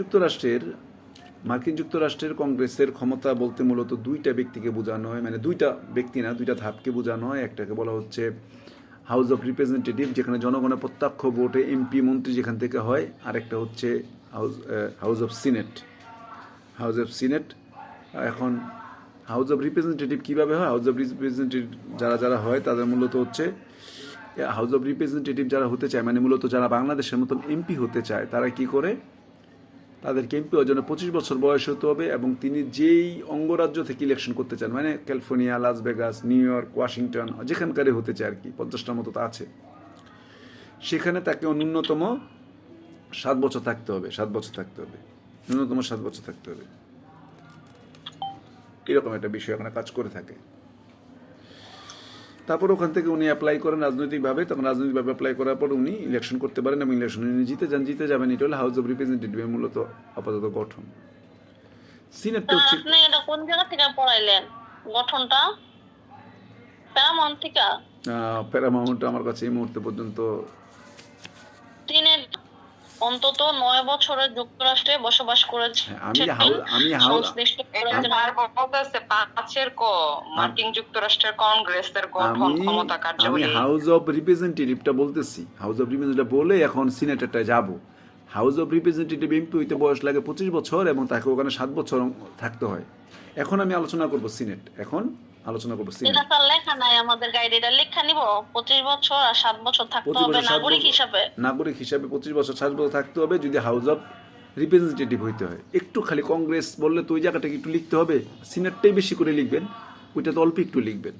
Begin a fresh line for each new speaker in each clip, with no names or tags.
যুক্তরাষ্ট্রের, মার্কিন যুক্তরাষ্ট্রের কংগ্রেসের ক্ষমতা বলতে মূলত দুইটা ব্যক্তিকে বোঝানো হয় মানে দুইটা ব্যক্তি না, দুইটা ধাপকে বোঝানো হয়। একটাকে বলা হচ্ছে হাউস অফ রিপ্রেজেন্টেটিভ যেখানে জনগণের প্রত্যক্ষ ভোটে এমপি মন্ত্রী যেখান থেকে হয়। আরেকটা হচ্ছে house house of Senate house of Senate এখন হাউস অফ রিপ্রেজেন্টেটিভ কীভাবে হয়? হাউস অফ রিপ্রেজেন্টেটিভ যারা যারা হয়, তাদের মূলত হচ্ছে হাউস অফ রিপ্রেজেন্টেটিভ যারা হতে চায় মানে মূলত যারা বাংলাদেশের মতন এমপি হতে চায়, তারা কি করে? তাদেরকে এমপি হওয়ার জন্য পঁচিশ বছর বয়স হতে হবে এবং তিনি যেই অঙ্গরাজ্য থেকে ইলেকশন করতে চান মানে California, Las Vegas, New York, Washington, যেখানকারই হতে চায় আর কি, পঞ্চাশটার মতো তা আছে। সেখানে তাকে ন্যূনতম সাত বছর থাকতে হবে, সাত বছর থাকতে হবে, ন্যূনতম সাত বছর থাকতে হবে। এরকম একটা বিষয় ওখানে কাজ করে থাকে। তারপর ওখান থেকে উনি অ্যাপ্লাই করেন রাজনৈতিকভাবে। তখন রাজনৈতিকভাবে অ্যাপ্লাই করার পর উনি ইলেকশন করতে পারেন এবং ইলেকশন উনি জিতে যান। জিতে যাবেন এটা হলো হাউস অফ রিপ্রেজেন্টেটিভের মূলত আপাতত গঠন। সিনেটটা হচ্ছে
আপনি এটা কোন জায়গা থেকে পড়াইলেন? গঠনটা? প্যারামাউন্ট থেকে?
প্যারামাউন্ট আমার কাছে এই মুহূর্তে পর্যন্ত
অন্তত নয় বছরের যুক্তরাষ্ট্রে বসবাস করেছে
হ্যাঁ, আমি আমি
পাঁচের ক মার্কিন যুক্তরাষ্ট্রের কংগ্রেসের গঠন
আমি হাউস অফ রিপ্রেজেন্টেটিভটা বলতেছি। হাউস অফ রিপ্রেজেন্টেটিভ বলে এখন সিনেটারটা যাব। হাউস অফ রিপ্রেজেন্টেটিভ এমপি হইতে বয়স লাগে পঁচিশ বছর এবং তাকে ওখানে সাত বছর থাকতে হয়। এখন আমি আলোচনা করব সিনেট এখন আলোচনা করব
এটা লেখা নাই আমাদের গাইড এটা লেখা নিব। পঁচিশ বছর আর সাত বছর থাকতে হবে নাগরিক হিসাবে।
নাগরিক হিসাবে পঁচিশ বছর ষাট বছর থাকতে হবে যদি হাউস অফ রিপ্রেজেন্টেটিভ হইতে হয়। একটু খালি কংগ্রেস বললে তো ওই জায়গাটাকে একটু লিখতে হবে? সিনেটটাই বেশি করে লিখবেন ওইটা তো অল্প একটু লিখবেন।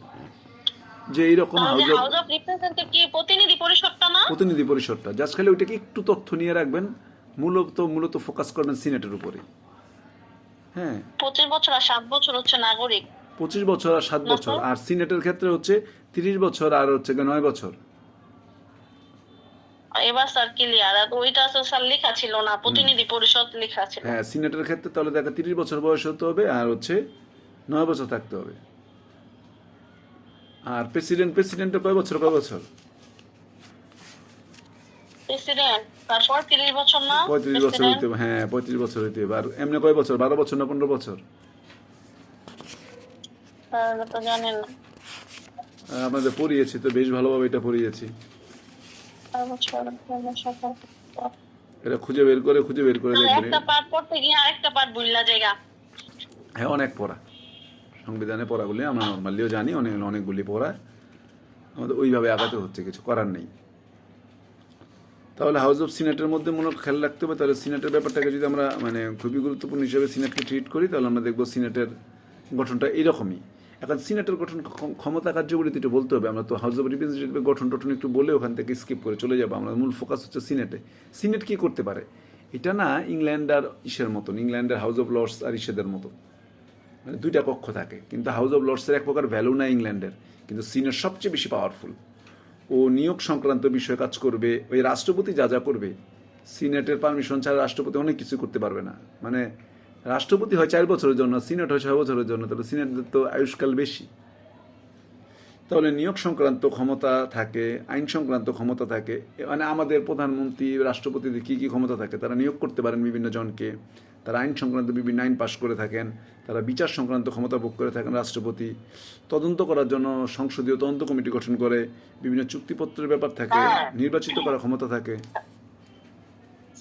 যে এইরকম house of
house of representative কি প্রতিনিধি পরিষদটা না?
প্রতিনিধি পরিষদটা। জাস্ট খালি ওইটাকে একটু তথ্য নিয়ে রাখবেন মূলত মূলত ফোকাস করবেন সিনেটের উপরে। হ্যাঁ।
পঁচিশ বছর আর সাত বছর হচ্ছে নাগরিক।
পঁচিশ বছর আর সাত বছর। আর সিনেটের ক্ষেত্রে হচ্ছে তিরিশ বছর আর হচ্ছে নয় বছর।
এবার স্যার ক্লিয়ার আর ওইটা স্যার লেখা ছিল না প্রতিনিধি পরিষদ লেখা ছিল।
হ্যাঁ সিনেটের ক্ষেত্রে তাহলে দেখা তিরিশ বছর বয়স হতে হবে আর হচ্ছে নয় বছর থাকতে হবে। আর প্রেসিডেন্ট প্রেসিডেন্টের কয় বছর কয় বছর?
প্রেসিডেন্ট তারপর তিরিশ বছর না?
পঁয়ত্রিশ বছর হইতে হবে হ্যাঁ পঁয়ত্রিশ বছর হইতে হবে। আর এমনি কয় বছর? বারো বছর না পনেরো বছর?
তাহলে তো জানেন না।
আপনাদের পড়িয়েছি তো বেশ ভালোভাবে এটা পড়িয়েছি। এটা খুঁজে বের করে খুঁজে বের করে
তাহলে
দেখবেন।
একটা পার্ট পড়তে গিয়ে আরেকটা পার্ট বুঝলা জায়গা।
হ্যাঁ অনেক পড়া। সংবিধানে পড়াগুলি আমরা নর্মালিও জানি অনেক অনেকগুলি পড়া। আমাদের ওইভাবে আগাতে হচ্ছে কিছু করার নেই। তাহলে হাউস অফ সিনেটের মধ্যে মনে হয় খেয়াল রাখতে হবে তাহলে সিনেটের ব্যাপারটাকে যদি আমরা মানে খুবই গুরুত্বপূর্ণ হিসেবে সিনেটকে ট্রিট করি তাহলে আমরা দেখব সিনেটের গঠনটা এরকমই। এখন সিনেটের গঠন ক্ষমতা কার্যকরী তো একটু বলতে হবে। আমরা তো হাউস অফ রিপ্রেজেন্টেটিভের গঠন টঠন একটু বলে ওখান থেকে স্কিপ করে চলে যাব। আমরা মূল ফোকাস হচ্ছে সিনেটে। সিনেট কি করতে পারে? এটা না ইংল্যান্ড আর ইসের মতন। ইংল্যান্ডের হাউস অফ লর্ডস আর ইসেদের মতো মানে দুইটা কক্ষ থাকে। কিন্তু হাউস অফ লর্ডসের এক প্রকার ভ্যালু না ইংল্যান্ডের কিন্তু সিনেট সবচেয়ে বেশি পাওয়ারফুল ও নিয়োগ সংক্রান্ত বিষয়ে কাজ করবে, ওই রাষ্ট্রপতি যা যা করবে, সিনেটের পারমিশন ছাড়া রাষ্ট্রপতি অনেক কিছু করতে পারবে না। মানে রাষ্ট্রপতি হয় চার বছরের জন্য সিনেট হয় ছয় বছরের জন্য তবে সিনেটের তো আয়ুষ্কাল বেশি। তাহলে নিয়োগ সংক্রান্ত ক্ষমতা থাকে আইন সংক্রান্ত ক্ষমতা থাকে মানে আমাদের প্রধানমন্ত্রী রাষ্ট্রপতিদের কী কী ক্ষমতা থাকে তারা নিয়োগ করতে পারেন বিভিন্ন জনকে তারা আইন সংক্রান্ত বিভিন্ন আইন পাশ করে থাকেন তারা বিচার সংক্রান্ত ক্ষমতা ভোগ করে থাকেন রাষ্ট্রপতি। তদন্ত করার জন্য সংসদীয় তদন্ত কমিটি গঠন করে বিভিন্ন চুক্তিপত্রের ব্যাপার থাকে নির্বাচিত করার ক্ষমতা থাকে।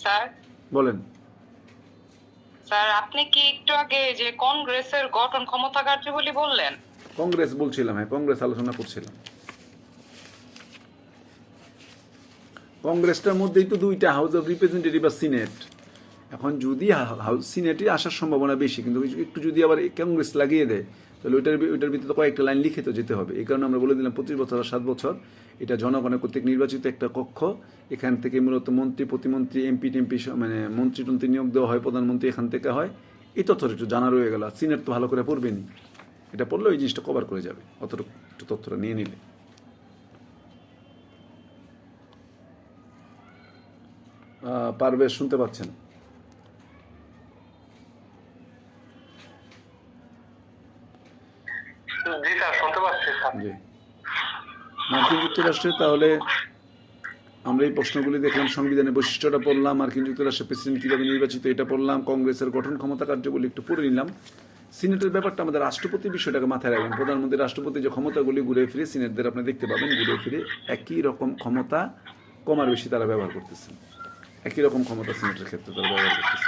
স্যার।
বলেন।
স্যার, আপনি কি একটু আগে যে কংগ্রেসের গঠন ক্ষমতা কার্যাবলী বললেন?
কংগ্রেস বলছিলাম হ্যাঁ কংগ্রেস আলোচনা করছিলাম। কংগ্রেসটার মধ্যেই তো দুইটা হাউস অফ রিপ্রেজেন্টেটিভ আর সিনেট এখন যদি হাউস সিনেটে আসার সম্ভাবনা বেশি, কিন্তু একটু যদি আবার কংগ্রেস লাগিয়ে দেয়, তাহলে ওইটার ওইটার ভিতরে কয়েকটা লাইন লিখে তো যেতে হবে। এই কারণে আমরা বলে দিলাম পঁচিশ বছর আর সাত বছর, এটা জনগণের কর্তৃক নির্বাচিত একটা কক্ষ, এখান থেকে মূলত মন্ত্রী, প্রতিমন্ত্রী, এমপি, টেমপি মানে মন্ত্রী, টন্ত্রী নিয়োগ দেওয়া হয়, প্রধানমন্ত্রী এখান থেকে হয়। এই তথ্যটা একটু জানা রয়ে গেল সিনেট তো ভালো করে পড়বেনি এটা পড়লে ওই জিনিসটা কভার করে যাবে, অতটুকু একটু তথ্যটা নিয়ে নিলে। পারবে শুনতে পাচ্ছেন? মার্কিন যুক্তরাষ্ট্রে তাহলে আমরা এই প্রশ্নগুলি দেখলাম, সংবিধানের বৈশিষ্ট্যটা পড়লাম, মার্কিন যুক্তরাষ্ট্রের প্রেসিডেন্ট কীভাবে নির্বাচিত এটা পড়লাম, কংগ্রেসের গঠন ক্ষমতা কার্যবলী একটু পড়ে নিলাম। সিনেটের ব্যাপারটা আমাদের রাষ্ট্রপতি বিষয়টাকে মাথায় রাখবেন। প্রধানমন্ত্রী, রাষ্ট্রপতি যে ক্ষমতাগুলি ঘুরে ফিরে, সিনেটদের আপনি দেখতে পাবেন ঘুরে ফিরে একই রকম ক্ষমতা কমার বেশি তারা ব্যবহার করতেছেন একই রকম ক্ষমতা সিনেটের ক্ষেত্রে তারা ব্যবহার করতেছে।